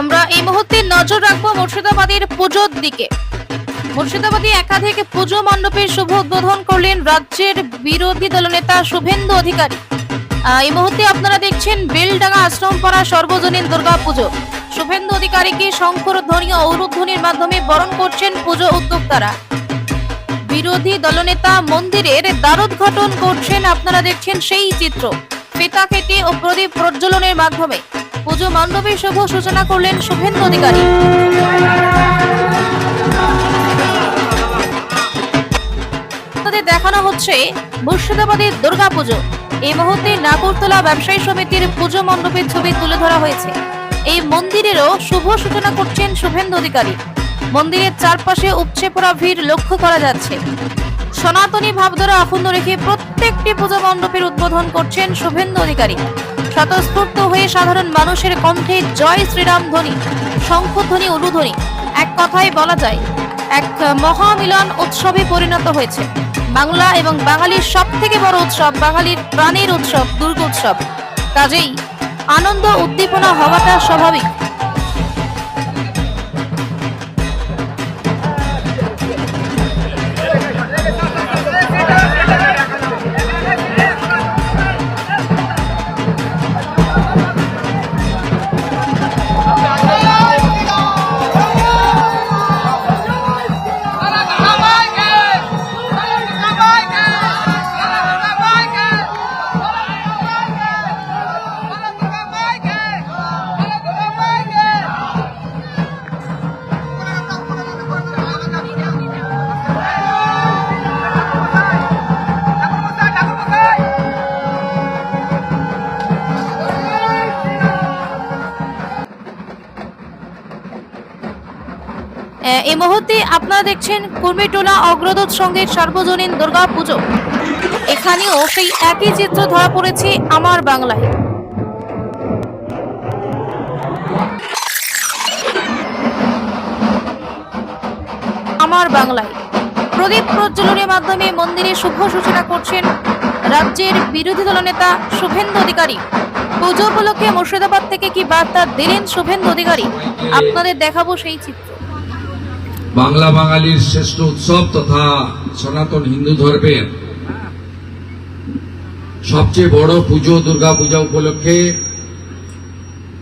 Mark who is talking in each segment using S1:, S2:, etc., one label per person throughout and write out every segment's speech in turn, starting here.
S1: আমরা এই মুহূর্তে নজর রাখব মুর্শিদাবাদের পুজোর দিকে। মুর্শিদাবাদে একাধিক পুজো মণ্ডপের শুভ উদ্বোধন করলেন রাজ্যের বিরোধী দলনেতা শুভেন্দু অধিকারী। এই মুহূর্তে আপনারা দেখছেন বেলডাঙ্গা আশ্রম আশ্রমপাড়া সর্বজনীন দুর্গা পুজো। শুভেন্দু অধিকারীকে শঙ্কর ধ্বনি ও ঔরধ্বনির মাধ্যমে বরণ করছেন পুজো উদ্যোক্তারা। বিরোধী দলনেতা মন্দিরের দ্বারোদ্ঘাটন করছেন, আপনারা দেখছেন সেই চিত্র। পেতা কেটে ও প্রদীপ প্রজ্বলনের মাধ্যমে। পুজো মণ্ডপের শুভ সূচনা করলেন শুভেন্দু অধিকারী। তাদের দেখানো হচ্ছে মুর্শিদাবাদের দুর্গাপুজো এই মুহূর্তে নাগরতলা ব্যবসায়ী সমিতির পুজো মণ্ডপের ছবি তুলে ধরা হয়েছে। এই মন্দিরেরও শুভ সূচনা করছেন শুভেন্দু অধিকারী। মন্দিরের চারপাশে উপচে পড়া ভিড় লক্ষ্য করা যাচ্ছে। সনাতনী ভাবধারা অক্ষুণ্ণ রেখে প্রত্যেকটি পুজো মণ্ডপের উদ্বোধন করছেন শুভেন্দু অধিকারী। স্বতঃস্ফূর্ত হয়ে সাধারণ মানুষের কণ্ঠে জয় শ্রীরাম ধ্বনি শঙ্খধ্বনি উলুধ্বনি এক কথায় বলা যায়, এক মহামিলন উৎসবে পরিণত হয়েছে। বাংলা এবং বাঙালির সব থেকে বড় উৎসব, বাঙালির প্রাণের উৎসব, দুর্গোৎসব। কাজেই আনন্দ, উদ্দীপনা হওয়াটা স্বাভাবিক। এই মুহূর্তে আপনারা দেখছেন কুর্মিটোলা অগ্রদূত সঙ্গের সার্বজনীন দুর্গা পুজো। এখানেও সেই একই চিত্র ধরা পড়েছে আমার বাংলায়। আমার বাংলায়। প্রদীপ প্রজ্বলনের মাধ্যমে মন্দিরে শুভ সূচনা করছেন রাজ্যের বিরোধী দলনেতা শুভেন্দু অধিকারী। পুজো উপলক্ষে মুর্শিদাবাদ থেকে কি বার্তা দিলেন শুভেন্দু অধিকারী? আপনাদের দেখাবো সেই চিত্র।
S2: বাংলা বাঙালির শ্রেষ্ঠ উৎসব তথা সনাতন হিন্দু ধর্মের সবচেয়ে বড় পুজো, দুর্গা পূজা উপলক্ষে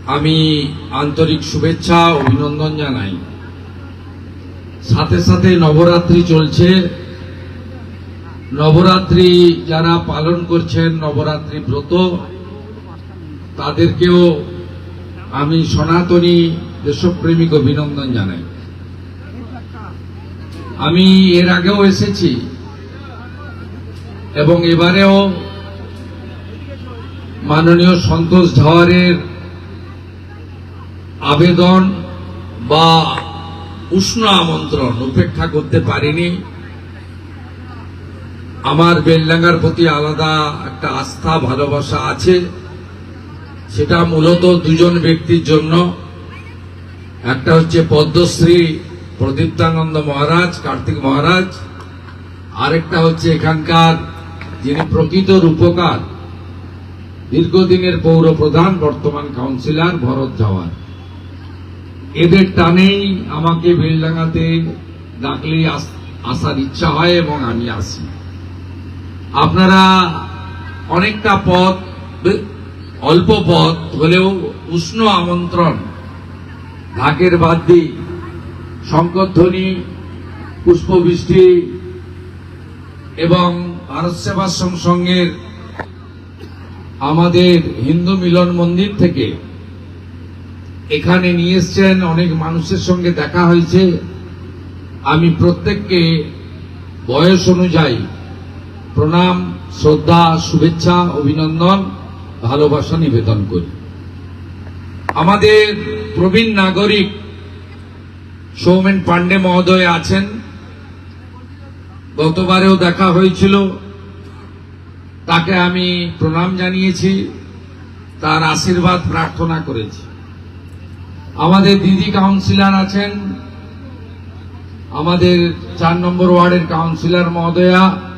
S2: আমি আন্তরিক শুভেচ্ছা অভিনন্দন জানাই। সাথে সাথে নবরাত্রি চলছে। নবরাত্রি যারা পালন করছেন, নবরাত্রি ব্রত, তাদেরকেও আমি সনাতনী দেশপ্রেমিক অভিনন্দন জানাই। আমি এর আগেও এসেছি। এবং এবারেও মাননীয় সন্তোষ ধাওয়ারের আবেদন বা উষ্ণ আমন্ত্রণ উপেক্ষা করতে পারিনি। আমার বেলডাঙ্গার প্রতি আলাদা একটা আস্থা, ভালোবাসা আছে। সেটা মূলত দুজন ব্যক্তির জন্য। একটা হচ্ছে পদ্মশ্রী প্রদীপ্তানন্দ মহারাজ, কার্তিক মহারাজ, আরেকটা হচ্ছে এখানকার যিনি প্রকৃত রূপকার, দীর্ঘদিনের পৌর প্রধান বর্তমান কাউন্সিলর ভরত জাওয়ার এদের টানেই আমাকে বেলডাঙ্গাতে ডাকলেই আস- আসার ইচ্ছা হয় এবং আমি আসি। আপনারা অনেকটা পথ, অল্প পথ হলেও উষ্ণ আমন্ত্রণ ঢাকের বাদ্যি শঙ্করধ্বনি পুষ্পবৃষ্টি এবং ভারত সেবাশ্রম সংঘের আমাদের হিন্দু মিলন মন্দির থেকে এখানে নিয়ে এসছেন অনেক মানুষের সঙ্গে দেখা হয়েছে। আমি প্রত্যেককে বয়স অনুযায়ী প্রণাম, শ্রদ্ধা, শুভেচ্ছা, অভিনন্দন, ভালোবাসা নিবেদন করি। আমাদের প্রবীণ নাগরিক সৌমেন পান্ডে মহোদয় আছেন। গতবারেও দেখা হয়েছিল। তাকে আমি প্রণাম জানিয়েছি। তার আশীর্বাদ প্রার্থনা করেছি। আমাদের দিদি কাউন্সিলর আছেন। আমাদের চার নম্বর ওয়ার্ডের কাউন্সিলর মহোদয়া।